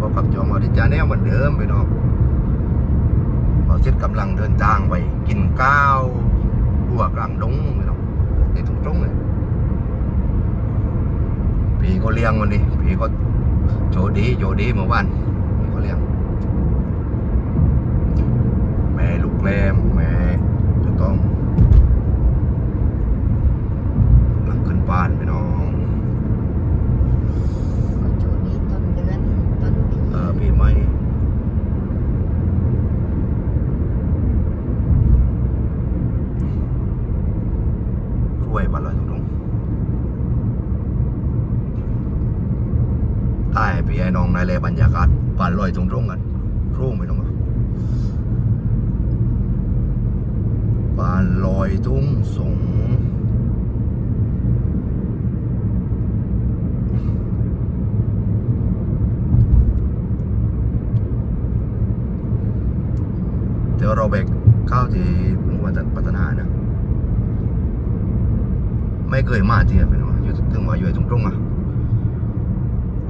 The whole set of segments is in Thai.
พบกับจองอริจาแนลเหมือนเดิมไปเนาะเราเช็ดกำลังเดินทางไปกินข้าวหัวกลางดงไปเนาะในตรงตรงเลยพี่ก็เลี้ยงวันนี้พี่ก็โจดีโจดีเมื่อวานพี่ก็เลี้ยงแม่ลูกแรมแม่จะต้องหลังขึ้นบ้านไปน้อง ช่วงนี้ต้นเดือนต้นปี เออปีใหม่รวยบ้านลอยตรงๆใต้พี่ไอ้น้องนาย แลบรรยากาศบ้านลอยตรงๆกันร่งไปน้องวะบ้านลอยทุ่งสงเดี๋ยวเราไปเข้าที่หมู่บ้านพัฒนานะ ไม่เคยมาที่เป็นว่าอยู่ถึงว่าอยู่ตรงตรงๆอะ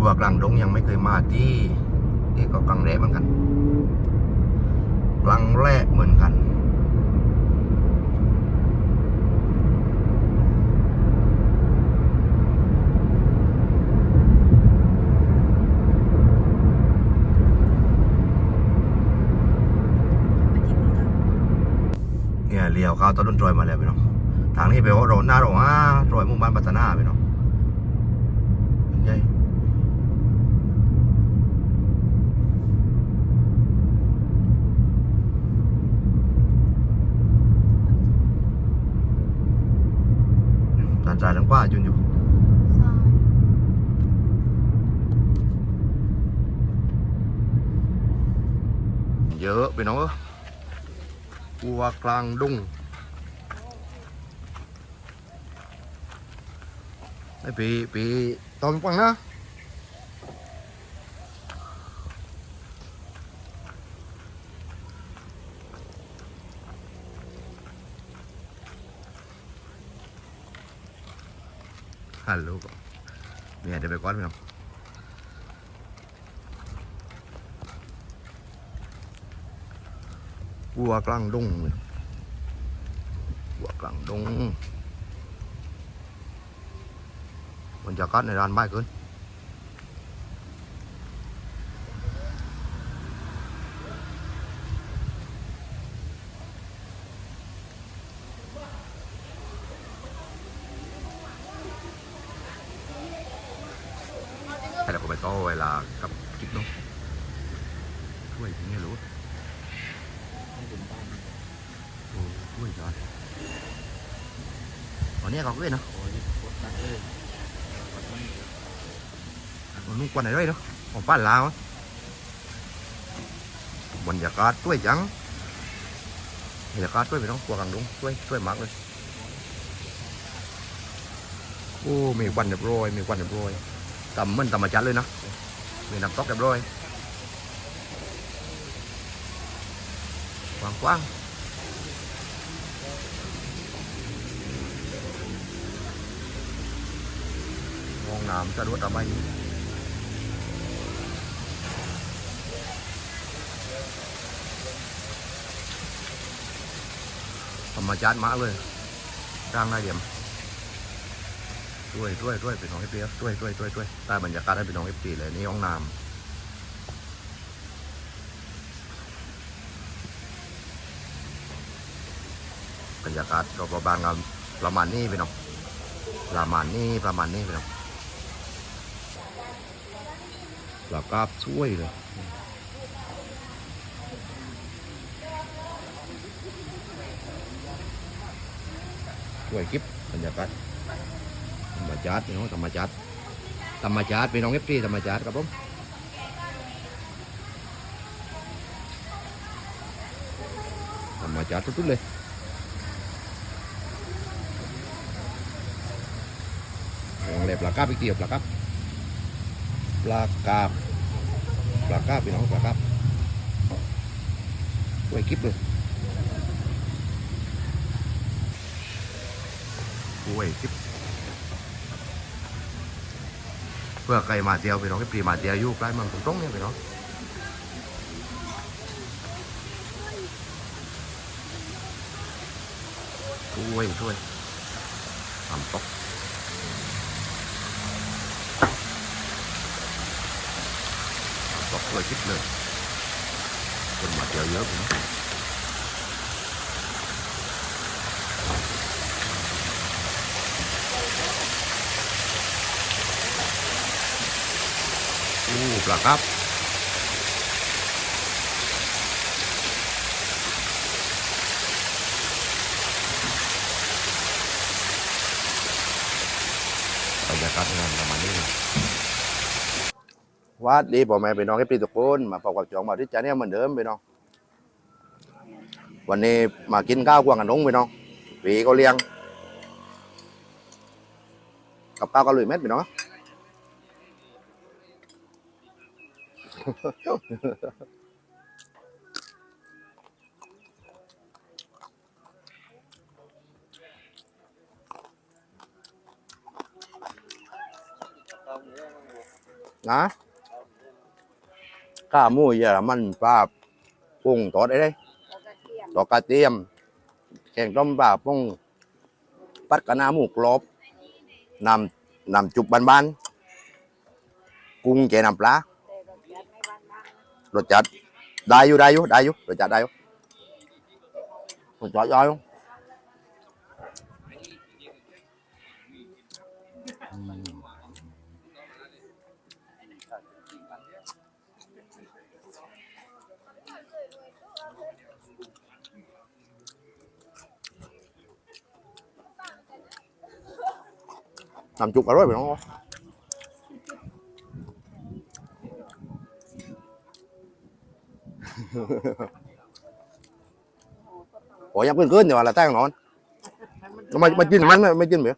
หัวกลางดงยังไม่เคยมาที่นี่ก็กลางแรกเหมือนกัน กลางแรกเหมือนกันเนี่ยเลี้ยวเข้าต้นต้นตรอยมาแล้วพี่น้องทางนี้ไปว่าเราหน้าเราอ่าตรอยมุ่งบ้านพัฒนาพี่น้องเป็นไง ด้านซ้ายด้านขวาจุนอยู่ำใช่ เยอะ พี่น้องเออวัวกลางดุงไอ้ปีปีตอนฟังนะฮัลโหลก่อนเมียเดี๋ยวไปก้อนพี่น้งวัวกลางดงเลยวัวกลางดงบรรยากาศในร้านบ้านเกินให้เราก็ไปต่อเวลากับคลิปเน้องช่วยถึงนี้รู้ โอ้ช่วยจอ นตอนนี้ก็เว้ยเนาะมันนุ่งกวนไหนด้วยเนาะของป้านลาวอะบรรยากาศช่วยจังบรรยากาศช่วยไปน้องกลัวกังดุงช่วยช่วยมากเลยโอ้มีควันเรียบร้อยมีควันเรียบร้อย ตำเหมันธรรมชาติเลยนะมีน้ำตกเรียบร้ ด้วยด้วยด้วยเป็นน้องเอฟพีด้วยด้วยด้วยด้วยใต้บรรยากาศให้เป็นน้องเอฟพีเลยนี่ห้องน้ำบรรยากาศรอบๆบ้านเราประมาณนี้พี่น้องประมาณนี้ประมาณนี้พี่น้องเรากราบช่วยเลยช่วยคลิปบรรยากาศ ธรรมชาติพี่น้องธรรมชาติธรรมชาติพี่น้องเอฟซีธรรมชาติครับผมธรรมชาติทุกๆเลยวงเล็บปลากราบอีกเดียวปลากราบปลากราบปลากราบพี่น้องปลากราบช่วยคลิปเลยกล้วยคลิป เพื่อใครมาเที่ยวไปน้องให้ปรีมาเที่ยวอยู่ใกล้เมืองตรงๆเนี่ยไปน้องช่วยช่วยทำตกตกเลยคิดเลยคนมาเที่ยวเยอะไปน้อง อู้ปลาครับ บรรยากาศงานประมาณนี้วัดดีพ่อแม่พี่น้องให้ปีทุกคนมาพบกับจองมาที่จานเนี่ยเหมือนเดิมพี่น้อง วันนี้มากินข้าวกวางกันนงพี่น้องปีก็เลี้ยง กับข้าวก็ลุยเม็ดพี่น้อง นะข้ามูเยอรมันปลาปุ้งตอดได้เลยแล้วก็เทียมดอกกระเทียม แกงต้มปลาปุ้งปัดกะนาหมูกรอบนำนำจุบบ้านๆกุ้งแกนำปลา รสจัดได้อยู่ได้อยู่ได้อยู่รสจัดได้อยู่รสจัดได้อยู่น้ำจุกอร่อยไปน้อง โอ้ยยังเกินเกินเดี๋ยวอะไรแต่งนอนมามากินมันไม่กินเหมือ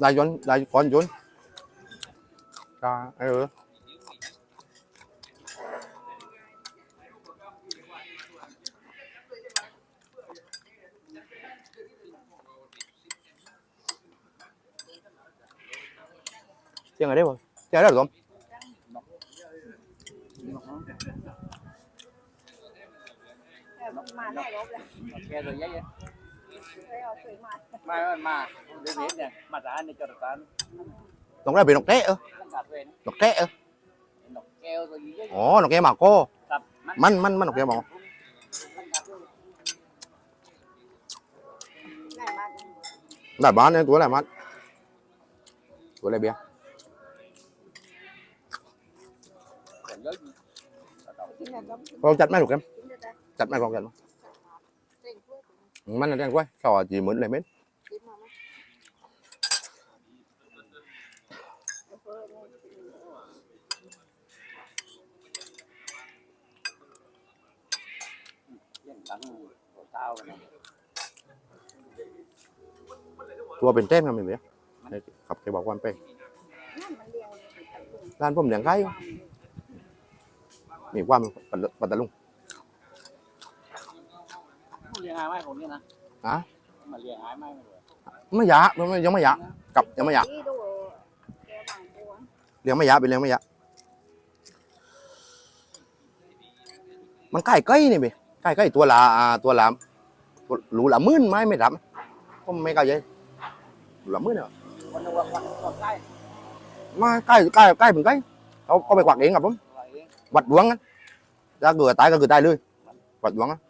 ได้ยนได้ก่อนยนจ้าเออเจีย งอะไรบ่เจียงอะไรหรอแต่มาได้รบเลยแกตัวใหญ่เลยเอาสวยมามามาเดี๋ยว มันนั่นแรงกว่าเขาจีเหมือนอะไรเม็ดกินไหมเออเนี่ยยังตั้งหัวเท้ากันตัวเป็นเต้นกันไหมเบี้ยครับแกบอกว่ามันเป็นนั่นมันเลี้ยงติดตะลุงร้านผมเลี้ยงไก่มีความปัตปัตตลุง ยงหายไหมคนนี้นะฮะมาเลี้ยงหายไหมไม่รู้ไม่ยะมันไม่ยังไม่ยะกลับยังไม่ยะนี่ดูแกบางบัวเลี้ยงไม่ยะเป็นเลี้ยงไม่ยะมันไก่ไก่นี่เบ้ไก่ไก่ตัวละอ่าตัวละตัวรูละหมื่นไหมไม่รับผมไม่เข้าใจรูละหมื่นเหรอวันนึงวันวันวันใกล้มาไก่ไก่ไก่เป็นไก่เขาเขาไปกวักเองครับผมอะไรเองวัดดวงกันถ้าเกิดตายก็คือตายเลยวัดดวงนะแต่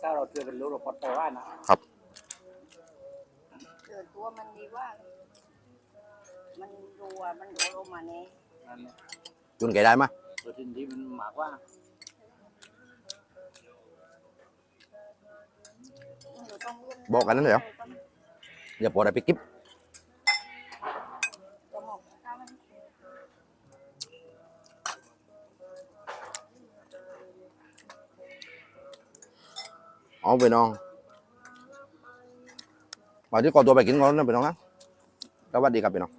ถ้าเราเจอกันรู้เราปลอดภัยว่านะเกิดตัวมันดีว่า มันรัวมันโดนลงมาเนี่ยนั่นจุนแกได้ไหมตัวที่นี่มันหมากว่าอยู่ตรงเรื่องบอกกันนั่นเลยเหรออย่าปวดอะไรไปกิ๊บ เอาไปน้องมาที่ก่อตัวไปกินก่อนนะไปน้องนะสวัสดีครับไปน้อง